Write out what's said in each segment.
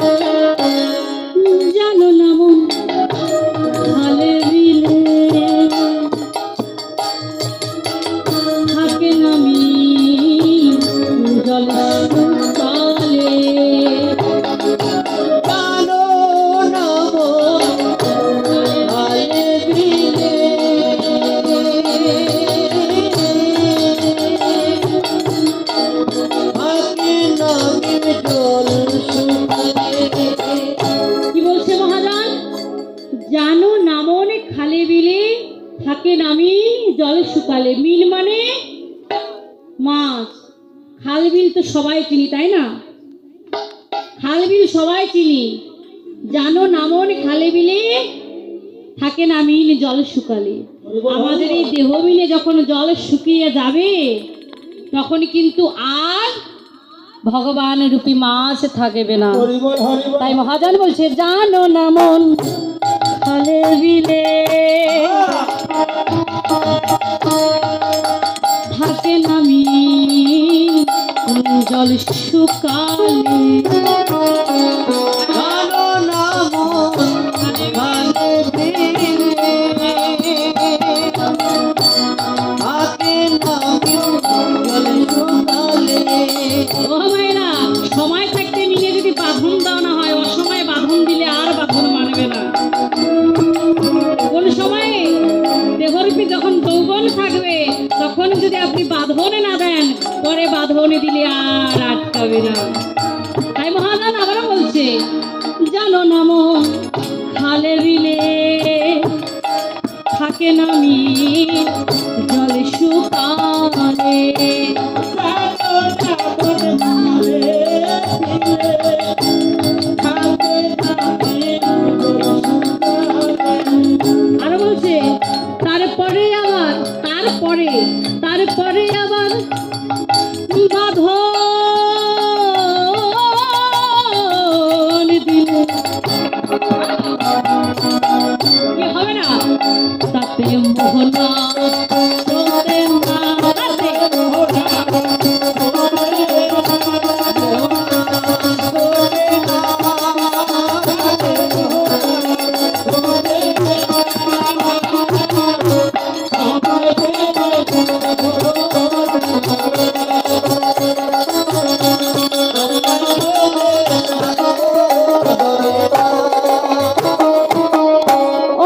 জানো জানো নামন খালে বিলে থাকে নামি জল শুকালে। মিল মানে মাছ। খাল বিল তো সবাই চিনি তাই না? খাল বিল সবাই চিনি। জানো নামন খালে বিলে থাকে না মিল জল শুকালে। আমাদের এই দেহ মিলে যখন জল শুকিয়ে যাবে তখন কিন্তু আর ভগবান রূপী মাছ থাকবে না। তাই মহাজন বলছে জানো না খালে বিলে থাকে নামি জল শুকালে তখন যদি আপনি বাঁধনে না দেন, পরে বাঁধনে দিলে আর আটকাবে না। তাই মহাজন আবারও বলছে, জানো নাম খালে বিলে থাকে নামি জলে শুকালে। আর বলছে, তারপরে তারপরে তারপরে আবার বাঁধন দিল।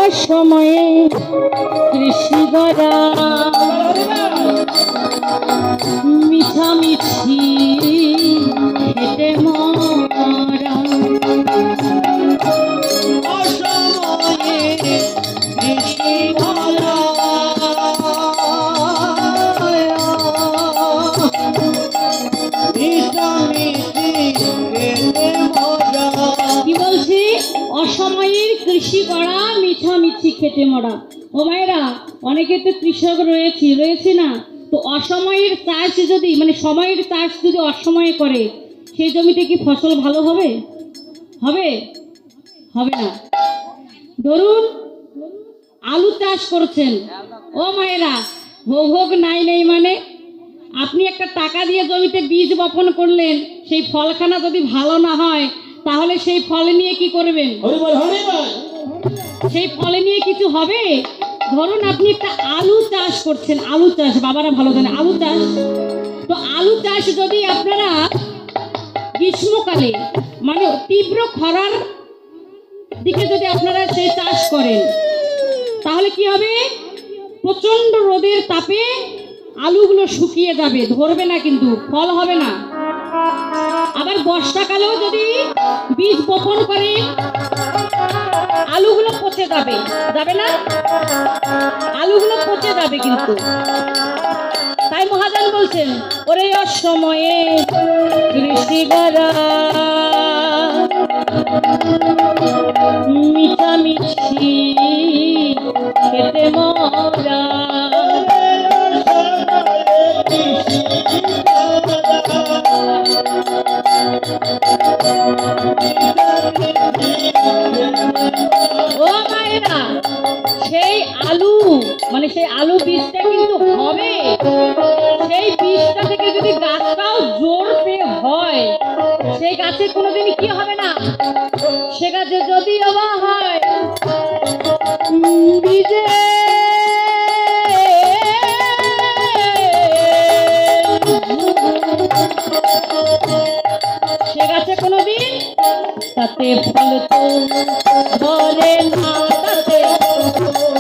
অসময়ে কৃষি গড়া অসময়ের কৃষি করা মিছামিছি খেটে মরা। ও মায়েরা, অনেকে তো কৃষক রয়েছে রয়েছে না? তো অসময়ের চাষ যদি মানে সময়ের চাষ যদি অসময়ে করে, সেই জমিতে কি ফসল ভালো হবে? হবে? হবে না। ধরুন, আলু চাষ করছেন। ও মায়েরা, ভোগ ভোগ নাই, নেই মানে? আপনি একটা টাকা দিয়ে জমিতে বীজ বপন করলেন, সেই ফলখানা যদি ভালো না হয়, তাহলে সেই ফল নিয়ে কি করবেন? সেই ফলে নিয়ে কিছু হবে? ধরুন আপনি একটা আলু চাষ করছেন, আলু চাষ, বাবারা ভালো জানে, আলু চাষ। তো আলু চাষ যদি আপনারা গ্রীষ্মকালে মানে তীব্র খরার দিকে যদি আপনারা সেই চাষ করেন, তাহলে কি হবে? প্রচণ্ড রোদের তাপে আলুগুলো শুকিয়ে যাবে, ধরবে না কিন্তু, ফল হবে না। আবার বর্ষাকালেও যদি বীজ বপন করেন আলুগুলো পচে যাবে। যাবে না? আলুগুলো পচে যাবে কিন্তু। তাই মহাজন বলছেন, ওরে অসময়ে কৃষি গড়া খেতে মরা ও মায়েরা, সেই আলু মানে সেই আলু বীজটা কিন্তু হবে। সেই বীজটা থেকে যদি গাছটাও জোর পেয়ে হয়, সেই গাছে কোনোদিন কি হবে না? সে গাছে যদি অবা হয় বীজে सते फल तू भोले माता के ते